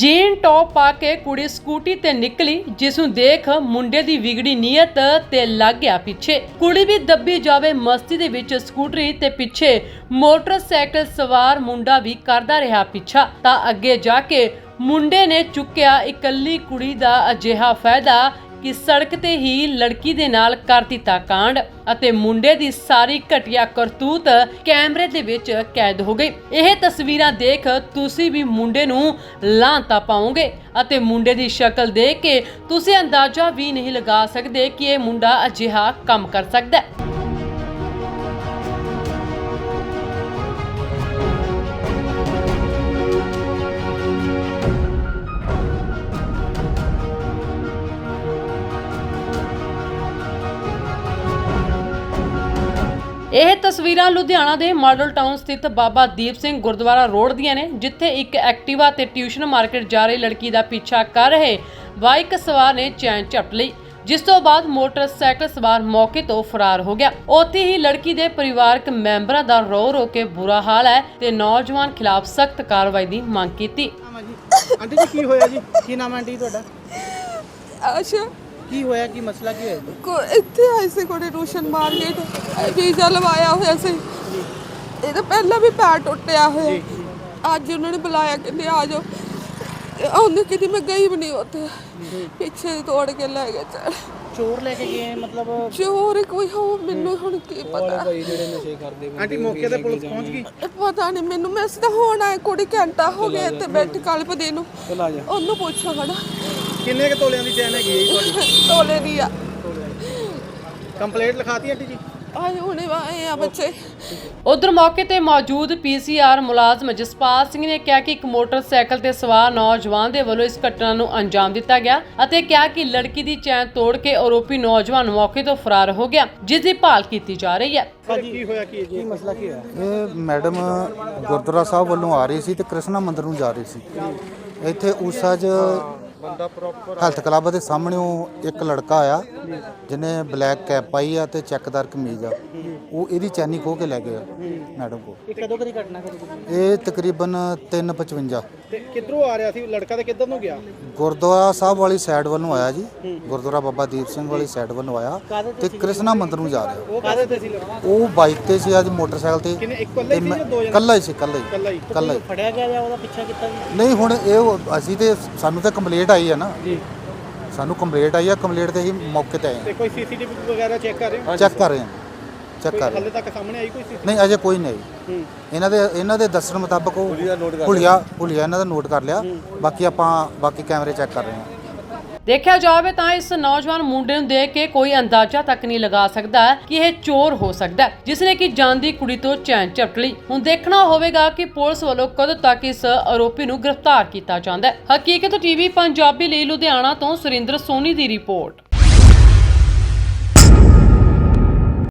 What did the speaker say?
Jean top ਪਾ ਕੇ ਕੁੜੀ scooty ਤੇ ਨਿਕਲੀ, ਜਿਸ ਨੂੰ ਦੇਖ ਮੁੰਡੇ ਦੀ ਵਿਗੜੀ ਨੀਅਤ ਤੇ ਲੱਗ ਗਿਆ ਪਿੱਛੇ। ਕੁੜੀ ਵੀ ਦੱਬੀ ਜਾਵੇ ਮਸਤੀ ਦੇ ਵਿੱਚ ਸਕੂਟਰੀ ਤੇ ਪਿੱਛੇ ਮੋਟਰਸਾਈਕਲ ਸਵਾਰ ਮੁੰਡਾ ਵੀ ਕਰਦਾ ਰਿਹਾ ਪਿੱਛਾ। ਤਾਂ ਅੱਗੇ ਜਾ ਕੇ ਮੁੰਡੇ ਨੇ ਚੁੱਕਿਆ ਇਕੱਲੀ ਕੁੜੀ ਦਾ ਅਜਿਹਾ ਫਾਇਦਾ ਕਿ ਸੜਕ ਤੇ ਹੀ ਲੜਕੀ ਦੇ ਨਾਲ ਕਰ ਦਿੱਤਾ ਕਾਂਡ ਅਤੇ ਮੁੰਡੇ ਦੀ ਸਾਰੀ ਘਟੀਆ ਕਰਤੂਤ ਕੈਮਰੇ ਦੇ ਵਿੱਚ ਕੈਦ ਹੋ ਗਈ। ਇਹ ਤਸਵੀਰਾਂ ਦੇਖ ਤੁਸੀਂ ਵੀ ਮੁੰਡੇ ਨੂੰ ਲਾਂਤਾ ਪਾਓਗੇ ਅਤੇ ਮੁੰਡੇ ਦੀ ਸ਼ਕਲ ਦੇਖ ਕੇ ਤੁਸੀਂ ਅੰਦਾਜ਼ਾ ਵੀ ਨਹੀਂ ਲਗਾ ਸਕਦੇ ਕਿ ਇਹ ਮੁੰਡਾ ਅਜਿਹਾ ਕੰਮ ਕਰ ਸਕਦਾ ਹੈ। ਇਹ ਤਸਵੀਰਾਂ ਲੁਧਿਆਣਾ ਦੇ ਮਾਡਲ ਟਾਊਨ ਸਥਿਤ ਬਾਬਾ ਦੀਪ ਸਿੰਘ ਗੁਰਦੁਆਰਾ ਰੋਡ ਦੀਆਂ ਨੇ ਜਿੱਥੇ ਇੱਕ ਐਕਟਿਵਾ ਤੇ ਟਿਊਸ਼ਨ ਮਾਰਕੀਟ ਜਾ ਰਹੀ ਲੜਕੀ ਦਾ ਪਿੱਛਾ ਕਰ ਰਹੇ ਬਾਈਕ ਸਵਾਰ ਨੇ ਚੈਨ ਝਪਟ ਲਈ ਜਿਸ ਤੋਂ ਬਾਅਦ ਮੋਟਰਸਾਈਕਲ ਸਵਾਰ ਮੌਕੇ ਤੋਂ ਫਰਾਰ ਹੋ ਗਿਆ। ਉੱਥੇ ਹੀ ਲੜਕੀ ਦੇ ਪਰਿਵਾਰਕ ਮੈਂਬਰਾਂ ਦਾ ਰੋ ਰੋ ਕੇ ਬੁਰਾ ਹਾਲ ਹੈ ਤੇ ਨੌਜਵਾਨ ਖਿਲਾਫ ਸਖਤ ਕਾਰਵਾਈ ਦੀ ਮੰਗ ਕੀਤੀ। ਆਂਟੀ ਜੀ ਕੀ ਹੋਇਆ ਜੀ? ਕੀ ਨਾਮ ਹੈ ਆਂਟੀ ਤੁਹਾਡਾ? ਅੱਛਾ ਕੀ ਹੋਇਆ? ਕੀ ਮਸਲਾ ਕੀ ਹੋਇਆ? ਕੋ ਇੱਥੇ ਆਏ ਸੀ ਕੋੜੇ ਰੋਸ਼ਨ ਮਾਰਕੀਟ ਵੀਜ਼ਾ ਲਵਾਇਆ ਹੋਇਆ ਸੀ। ਇਹ ਤਾਂ ਪਹਿਲਾਂ ਵੀ ਪੈਰ ਟੁੱਟਿਆ ਹੋਇਆ। ਅੱਜ ਉਹਨਾਂ ਨੇ ਬੁਲਾਇਆ ਕਹਿੰਦੇ ਆ ਜਾਓ। ਤੇ ਉਹਨੇ ਕਿਤੇ ਮੈਂ ਗਈ ਵੀ ਨਹੀਂ ਉੱਥੇ। ਪਿੱਛੇ ਤੋੜ ਕੇ ਲੈ ਗਏ ਚੱਲ। ਚੋਰ ਲੈ ਕੇ ਗਏ ਮਤਲਬ ਚੋਰ ਕੋਈ ਹੋ ਮੈਨੂੰ ਹੁਣ ਕੀ ਪਤਾ। ਆਂਟੀ ਮੌਕੇ ਤੇ ਪੁਲਿਸ ਪਹੁੰਚ ਗਈ? ਪਤਾ ਨਹੀਂ ਮੈਨੂੰ ਮੈਂ ਸਿੱਧਾ ਹੁਣ ਆਇਆ ਕੁੜੀ ਘੰਟਾ ਹੋ ਗਿਆ ਇੱਥੇ ਬੈਠ ਕਲਪਦੇ ਨੂੰ। ਚਲ ਆ ਜਾ। ਉਹਨੂੰ ਪੁੱਛੋ ਖੜਾ। ਕਿੰਨੇ ਕ ਤੋਲਿਆਂ ਦੀ ਚੈਨ ਹੈਗੀ ਹੈ ਜੀ ਤੁਹਾਡੀ? ਤੋਲੇ ਦੀ ਆ। ਕੰਪਲੇਂਟ ਲਿਖਾਤੀ ਆਂਟੀ ਜੀ? ਆਏ ਹੁਣੇ ਆਏ ਆ ਬੱਚੇ। ਉਧਰ ਮੌਕੇ ਤੇ ਮੌਜੂਦ ਪੀਸੀਆਰ ਮੁਲਾਜ਼ਮ ਜਸਪਾਲ ਸਿੰਘ ਨੇ ਕਿਹਾ ਕਿ ਇੱਕ ਮੋਟਰਸਾਈਕਲ ਤੇ ਸਵਾਰ ਨੌਜਵਾਨ ਦੇ ਵੱਲੋਂ ਇਸ ਘਟਨਾ ਨੂੰ ਅੰਜਾਮ ਦਿੱਤਾ ਗਿਆ ਅਤੇ ਕਿਹਾ ਕਿ ਲੜਕੀ ਦੀ ਚੈਨ ਤੋੜ ਕੇ ਆਰੋਪੀ ਨੌਜਵਾਨ ਮੌਕੇ ਤੋਂ ਫਰਾਰ ਹੋ ਗਿਆ ਜਿਸ ਦੀ ਭਾਲ ਕੀਤੀ ਜਾ ਰਹੀ ਹੈ। ਭਾਜੀ ਕੀ ਹੋਇਆ ਕੀ ਕੀ ਮਸਲਾ ਕੀ ਹੋਇਆ? ਇਹ ਮੈਡਮ ਗੁਰਦੁਆਰਾ ਸਾਹਿਬ ਵੱਲੋਂ ਆ ਰਹੀ ਸੀ ਤੇ ਕ੍ਰਿਸ਼ਨਾ ਮੰਦਿਰ ਨੂੰ ਜਾ ਰਹੀ ਸੀ। ਇੱਥੇ 'ਚ ਹੈਲਥ ਕਲੱਬ ਦੇ ਸਾਹਮਣੇ ਉਹ ਇੱਕ ਲੜਕਾ ਆਇਆ। ਜਿਹਨੇ ਬਲੈਕ ਕੈਪ ਪਾਈ ਆ ਤੇ ਚੈੱਕਦਾਰ ਕਮੀਜ਼ ਆ। ਉਹ ਇਹਦੀ ਚੈਨੀ ਖੋਹ ਕੇ ਲੈ ਗਿਆ ਮੈਡਮ ਕੋ ਇਹ ਕਦੋਂ ਕਦੀ ਘਟਨਾ ਕਰੀ ਇਹ ਤਕਰੀਬਨ 355 ਤੇ ਕਿੱਧਰੋਂ ਆ ਰਿਹਾ ਸੀ? ਲੜਕਾ ਤੇ ਕਿੱਧਰ ਨੂੰ ਗਿਆ? ਗੁਰਦੁਆਰਾ ਸਾਹਿਬ ਵਾਲੀ ਸਾਈਡ ਵੱਲੋਂ ਆਇਆ ਜੀ। ਗੁਰਦੁਆਰਾ ਬਾਬਾ ਦੀਪ ਸਿੰਘ ਵਾਲੀ ਸਾਈਡ ਵੱਲੋਂ ਆਇਆ ਤੇ ਕ੍ਰਿਸ਼ਨਾ ਮੰਦਿਰ ਨੂੰ ਜਾ ਰਿਹਾ। ਉਹ ਕਾਹਦੇ ਤੇ ਸੀ ਲੜਕਾ? ਉਹ ਬਾਈਕ ਤੇ ਸੀ ਅੱਜ ਮੋਟਰਸਾਈਕਲ ਤੇ। ਕਿੰਨੇ ਇੱਕ ਇਕੱਲਾ ਹੀ ਸੀ ਜਾਂ ਦੋ ਜਣੇ? ਕੱਲਾ ਹੀ ਸੀ ਕੱਲਾ ਹੀ। ਇਕੱਲਾ ਹੀ। ਕੱਲਾ ਹੀ। ਫੜਿਆ ਗਿਆ ਜਾਂ ਉਹਦਾ ਪਿੱਛਾ ਕੀਤਾ ਨਹੀਂ ਹੁਣ ਇਹ ਅਸੀਂ ਤੇ ਸਾਨੂੰ ਤਾਂ ਕੰਪਲੀਟ ਆਈ ਹੈ ਨਾ। ਜੀ। ਸਾਨੂੰ ਕੰਪਲੀਟ ਆਈ ਹੈ ਕੰਪਲੀਟ ਤੇ ਹੀ ਮੌਕੇ ਤੇ ਆਏ ਤੇ ਕੋਈ ਸੀਸੀਟੀਵੀ ਵਗੈਰਾ ਚੈੱਕ ਕਰ ਰਹੇ ਹੋ? ਹਾਂ ਚੈੱਕ ਕਰ ਰਹੇ ਹਾਂ ਚੈੱਕ ਕਰ ਰਹੇ ਹਾਲੇ ਤੱਕ ਸਾਹਮਣੇ ਆਈ ਕੋਈ ਸੀ ਹਾਂ। ਨਹੀਂ ਅਜੇ ਕੋਈ ਨਹੀਂ ਇਹਨਾਂ ਦੇ ਇਹਨਾਂ ਦੇ ਦੱਸਣ ਮੁਤਾਬਕ ਉਹ ਹੁਲੀਆ ਹੁਲੀਆ ਇਹਨਾਂ ਦਾ ਨੋਟ ਕਰ ਲਿਆ। ਬਾਕੀ ਆਪਾਂ ਬਾਕੀ ਕੈਮਰੇ ਚੈੱਕ ਕਰ ਰਹੇ ਹਾਂ। ਦੇਖਿਆ ਜਾਵੇ ਤਾਂ ਇਸ ਨੌਜਵਾਨ ਮੁੰਡੇ ਨੂੰ ਦੇਖ ਕੇ ਕੋਈ ਅੰਦਾਜ਼ਾ ਤੱਕ ਨਹੀਂ ਲਗਾ ਸਕਦਾ ਕਿ ਇਹ ਚੋਰ ਹੋ ਸਕਦਾ ਹੈ, ਜਿਸ ਨੇ ਕਿ ਜਾਂਦੀ ਕੁੜੀ ਤੋਂ ਚੈਨ ਝਪਟ ਲਈ। ਹੁਣ ਦੇਖਣਾ ਹੋਵੇਗਾ ਕਿ ਪੁਲਿਸ ਵੱਲੋਂ ਕਦੋਂ ਤੱਕ ਇਸ ਆਰੋਪੀ ਨੂੰ ਗ੍ਰਿਫਤਾਰ ਕੀਤਾ ਜਾਂਦਾ ਹੈ। ਹਕੀਕਤ ਟੀਵੀ ਪੰਜਾਬੀ ਲਈ ਲੁਧਿਆਣਾ ਤੋਂ ਸੁਰਿੰਦਰ ਸੋਨੀ ਦੀ ਰਿਪੋਰਟ।